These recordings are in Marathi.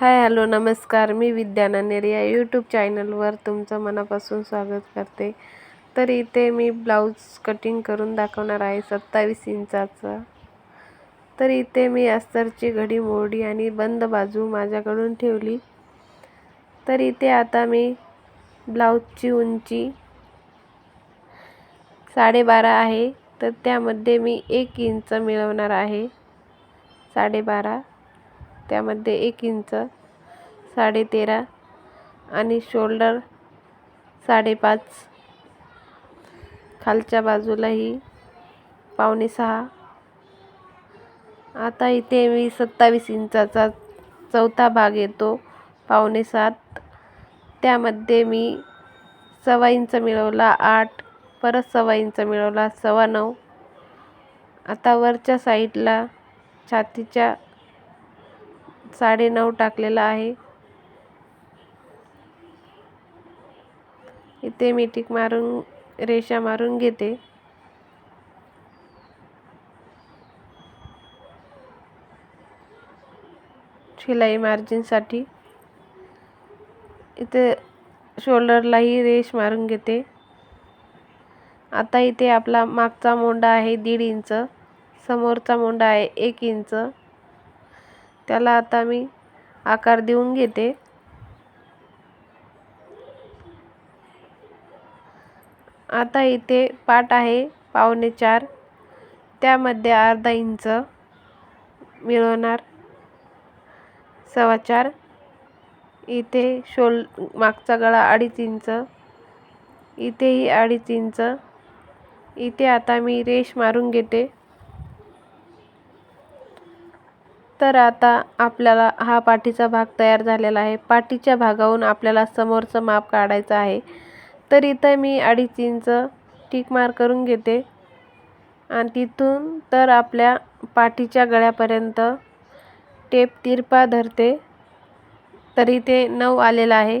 हाय हॅलो नमस्कार. मी विद्या ननेर या यूट्यूब चॅनलवर तुमचं मनापासून स्वागत करते. तर इथे मी ब्लाऊज कटिंग करून दाखवणार आहे सत्तावीस इंचाचा. तर इथे मी अस्तरची घडी मोडी आणि बंद बाजू माझ्याकडून ठेवली. तर इथे आता मी ब्लाऊजची उंची साडेबारा आहे. तर त्यामध्ये मी एक इंच मिळवणार आहे. साडेबारा. त्यामध्ये एक इंच साडेतेरा आणि शोल्डर साडेपाच. खालच्या बाजूलाही पावणे सहा. आता इथे मी सत्तावीस इंचाचा चौथा भाग येतो पावणे सात. त्यामध्ये मी सव्वा इंच मिळवला आठ. परत सव्वा इंच मिळवला सव्वा नऊ. आता वरच्या साईडला छातीच्या साडेनऊ टाकलेला आहे. इथे मी टिक मारून रेषा मारून घेते. शिलाई मार्जिनसाठी इथे शोल्डरलाही रेश मारून घेते. आता इथे आपला मागचा मोंडा आहे दीड इंच समोरचा मोंडा आहे एक इंच. त्याला आता मी आकार देऊन घेते. आता इथे पाट आहे पावणे चार. त्यामध्ये अर्धा इंच मिळवणार. सव्वा चार. इथे शोल मागचा गळा अडीच इंच. इथेही अडीच इंच. इथे आता मी रेश मारून घेते. तर आता आपल्याला हा पाठीचा भाग तयार झालेला आहे. पाठीच्या भागाहून आपल्याला समोरचं माप काढायचं आहे. तर इथं मी अडीच इंच टिक मार करून घेते. आणि तिथून तर आपल्या पाठीच्या गळ्यापर्यंत टेप तिरपा धरते. तर इथे नऊ आलेला आहे.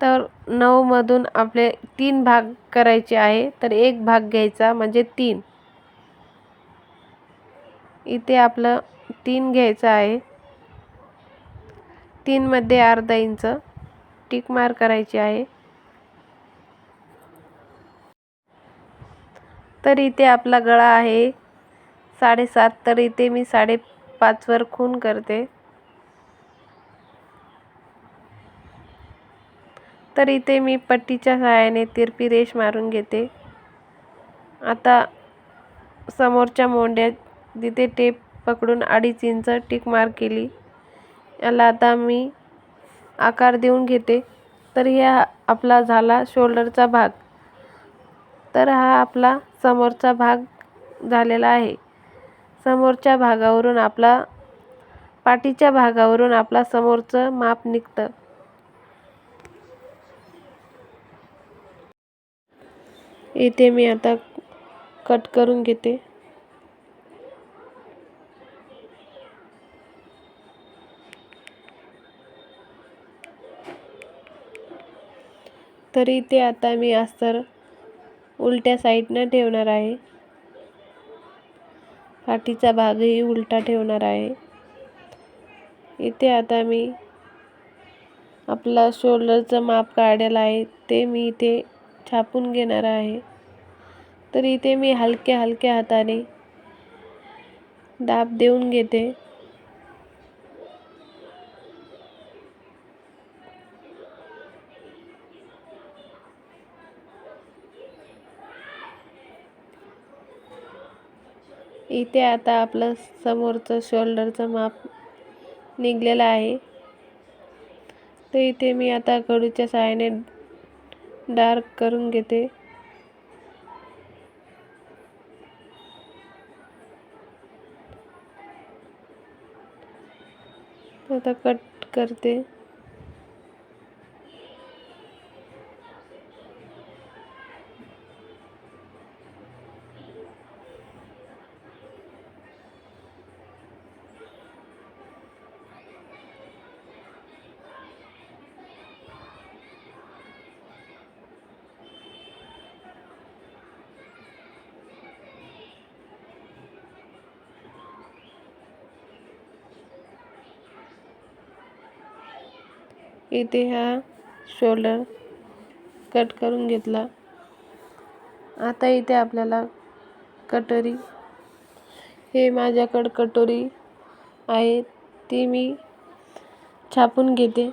तर नऊमधून आपले तीन भाग करायचे आहे. तर एक भाग घ्यायचा म्हणजे तीन. इथे आपलं तीन घ्यायचं आहे. तीनमध्ये अर्धा इंच टिक मार करायची आहे. तर इथे आपला गळा आहे साडेसात तर इथे मी साडेपाचवर खून करते. तर इथे मी पट्टीच्या सहाय्याने तिरपी रेष मारून घेते. आता समोरच्या मोंड्यात तिथे टेप पकडून अडीच इंच टिक मार केली. याला आता मी आकार देऊन घेते. तर ह्या आपला झाला शोल्डरचा भाग. तर हा आपला समोरचा भाग झालेला आहे. समोरच्या भागावरून आपला पाठीच्या भागावरून आपला समोरचं माप निघतं. इथे मी आता कट करून घेते. तर इथे आता मी अस्तर उलट्या साईडनं ठेवणार आहे. पाठीचा भागही उलटा ठेवणार आहे. इथे आता मी आपला शोल्डरचं माप काढायला आहे. ते मी इथे छापून घेणार आहे. तर इथे मी हलक्या हलक्या हाताने दाब देऊन घेते. इथे आता आपलं समोरचं शोल्डरचं माप निघलेलं आहे. तर इथे मी आता कडूच्या सहाय्याने डार्क करून घेते. आता कट करते. इथे हा शोल्डर कट करून घेतला. आता इथे आपल्याला कटोरी. हे माझ्याकडं कटोरी आहे ती मी छापून घेते.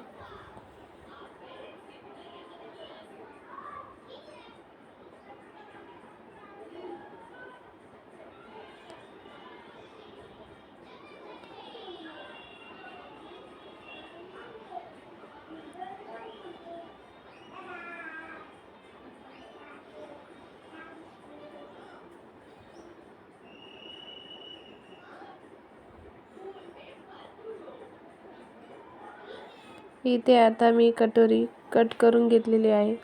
इथे आता मी कटोरी कट करून घेतलेली आहे.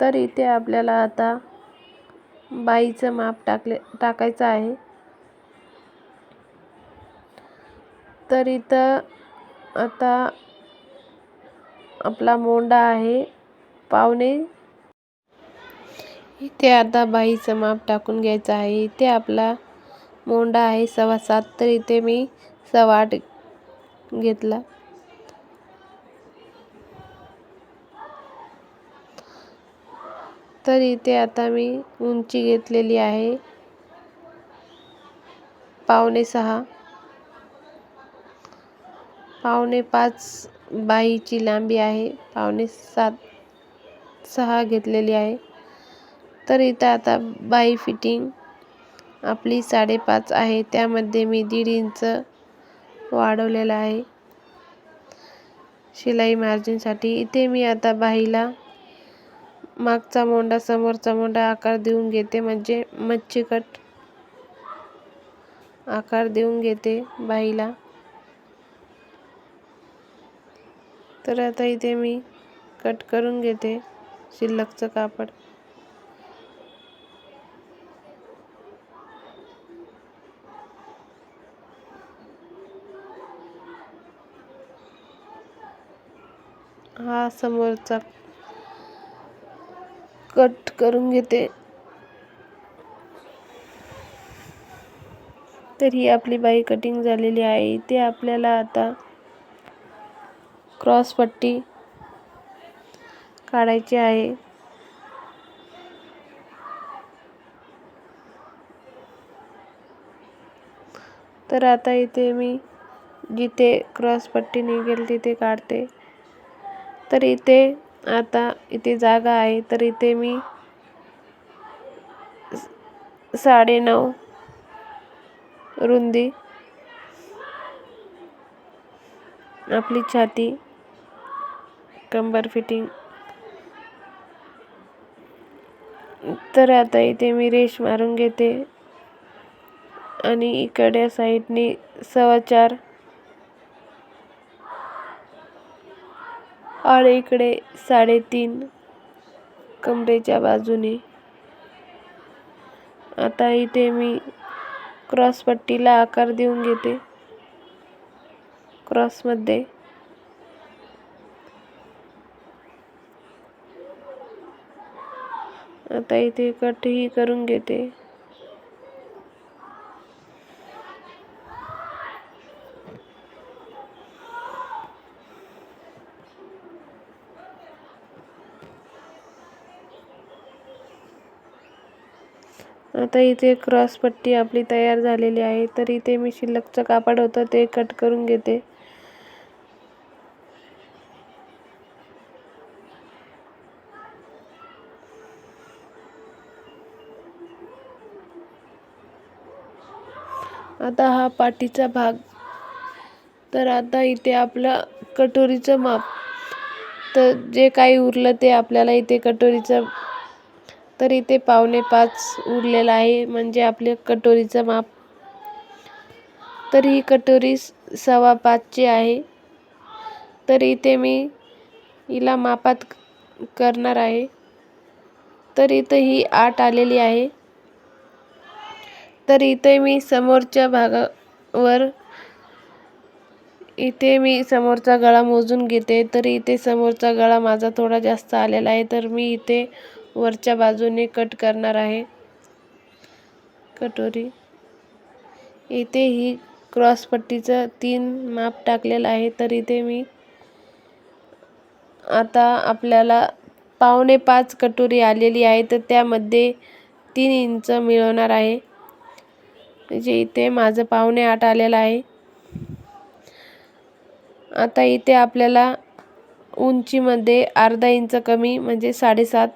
तर इथे आपल्याला आता बाईचं माप टाकले टाकायचं आहे. तर इथं आता आपला मोंडा आहे पावणे इथे आता बाईचं माप टाकून घ्यायचं आहे. इथे आपला मोंडा आहे सव्वा सात तर इथे मी सव्वा आठ घेतला. तर इथे आता मी उंची घेतलेली आहे. पावणे सहा. पावणे पाच बाईची लांबी आहे. पावणे सात सहा घेतलेली आहे. तर इथं आता बाई फिटिंग आपली साडेपाच आहे. त्यामध्ये मी दीड इंच वाढवलेलं आहे. शिलाई मार्जिनसाठी इथे मी आता बाईला मागचा मोंडा समोरचा मोंडा आकार देऊन घेते म्हणजे मच्छी कट आकार देऊन घेते बाईला. तर आता इथे मी कट करून घेते शिल्लकचं कापड. हा समोरचा कट करून घेते. तर ही आपली बाई कटिंग झालेली आहे. इथे आपल्याला आता क्रॉस पट्टी काढायची आहे. तर आता इथे मी जिथे क्रॉस पट्टी निघेल तिथे काढते. तर इथे आता इथे जागा आहे तर इथे मी साडेनऊ रुंदी आपली छाती कंबर फिटिंग. तर आता इथे मी रेश मारून घेते आणि इकडे साईडने सव्वा चार आणि इकडे साडेतीन कमरेच्या बाजूने. आता इथे मी क्रॉस पट्टीला आकार देऊन घेते. क्रॉसमध्ये आता इथे कटही करून घेते. आता इथे क्रॉस पट्टी आपली तयार झालेली आहे. तर इथे मी शिल्लकचं कापड होतं ते कट करून घेते. आता हा पाठीचा भाग. तर आता इथे आपलं कटोरीचं माप. तर जे काही उरलं ते आपल्याला इथे कटोरीचं तर इथे पावणे पाच उरलेलं आहे. म्हणजे आपले कटोरीचं माप. तर ही कटोरी सव्वा पाचची आहे. तर इथे मी हिला मापात करणार आहे. तर इथं ही आठ आलेली आहे. तर इथे मी समोरच्या भागावर इथे मी समोरचा गळा मोजून घेते. तर इथे समोरचा गळा माझा थोडा जास्त आलेला आहे. तर मी इथे वरच्या बाजूने कट करणार आहे. कटोरी. इथे ही क्रॉस पट्टीचं तीन माप टाकलेलं आहे तर इथे मी आता आपल्याला पावणे पाच कटोरी आलेली आहे तर त्यामध्ये तीन इंच मिळवणार आहे. म्हणजे इथे माझं पावणे आठ आलेलं आहे. आता इथे आपल्याला उंचीमध्ये अर्धा इंच कमी म्हणजे साडेसात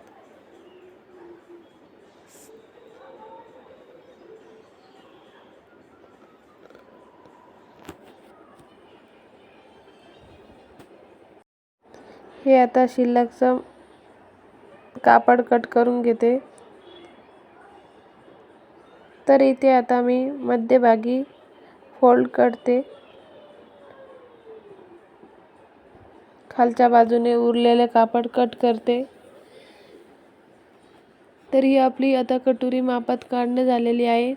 हे आता शिल्लकचं कापड कट करून घेते. तर इथे आता मी मध्यभागी फोल्ड करते. खालच्या बाजूने उरलेले कापड कट करते. तर ही आपली आता कटोरी मापात काढणं झालेली आहे.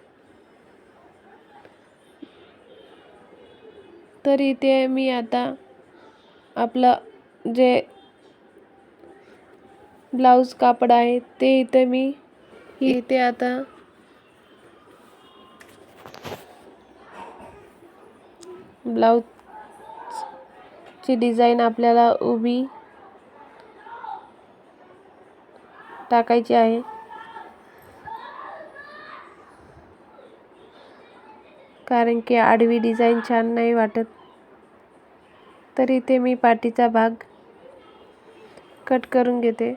तर इथे मी आता आपलं जे ब्लाऊज कापड आहे ते इथे मी इथे आता ब्लाऊजची डिझाईन आपल्याला उभी टाकायची आहे. कारण की आडवी डिझाईन छान नाही वाटत. तर इथे मी पाठीचा भाग कट करून घेते.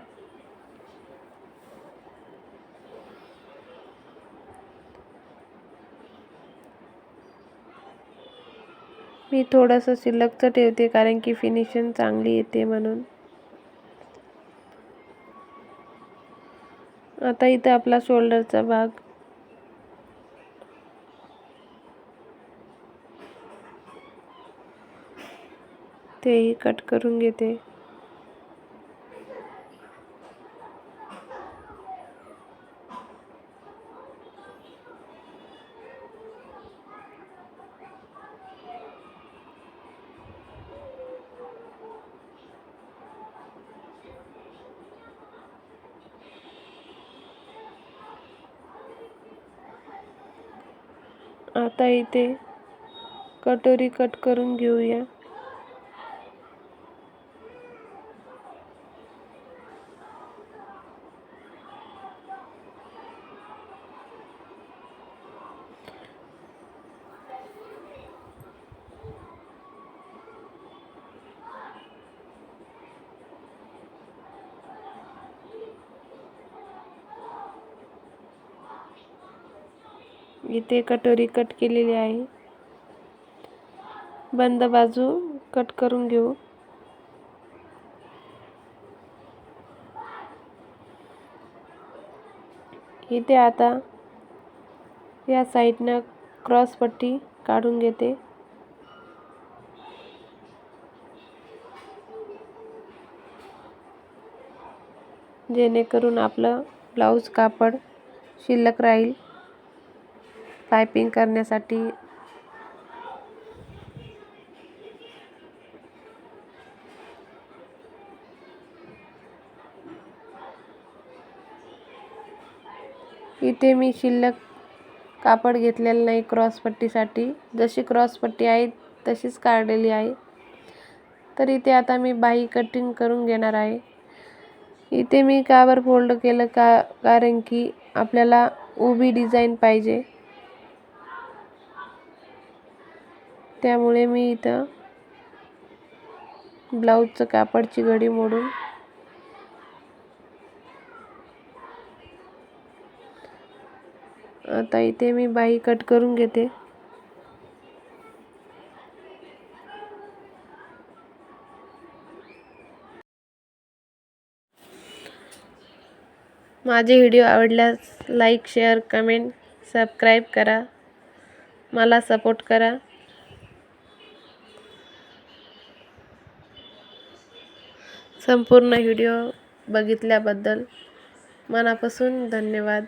मी थोडंसं शिल्लकचं ठेवते कारण की फिनिशिंग चांगली येते म्हणून. आता इथं आपला शोल्डरचा भाग. तेही कट करून घेते. आता इथे कटोरी कट करून घेऊया. इथे कटोरी कट केलेली आहे. बंद बाजू कट करून घेऊ. इथे आता या साईडनं क्रॉस पट्टी काढून घेते. जेणेकरून आपलं ब्लाऊज कापड शिल्लक राहील. पायपिंग करण्यासाठी. इथे मी शिल्लक कापड घेतलेलं नाही क्रॉसपट्टीसाठी जशी क्रॉसपट्टी आहे तशीच काढलेली आहे. तर इथे आता मी बाही कटिंग करून घेणार आहे. इथे मी काबर फोल्ड केलं का कारण की आपल्याला उभी डिझाईन पाहिजे. त्यामुळे मी इथं ब्लाऊजचं कापडची घडी मोडून आता इथे मी बाई कट करून घेते. माझे व्हिडिओ आवडल्यास लाईक शेअर कमेंट सबस्क्राईब करा. मला सपोर्ट करा. संपूर्ण व्हिडिओ बघितल्याबद्दल मनापासून धन्यवाद.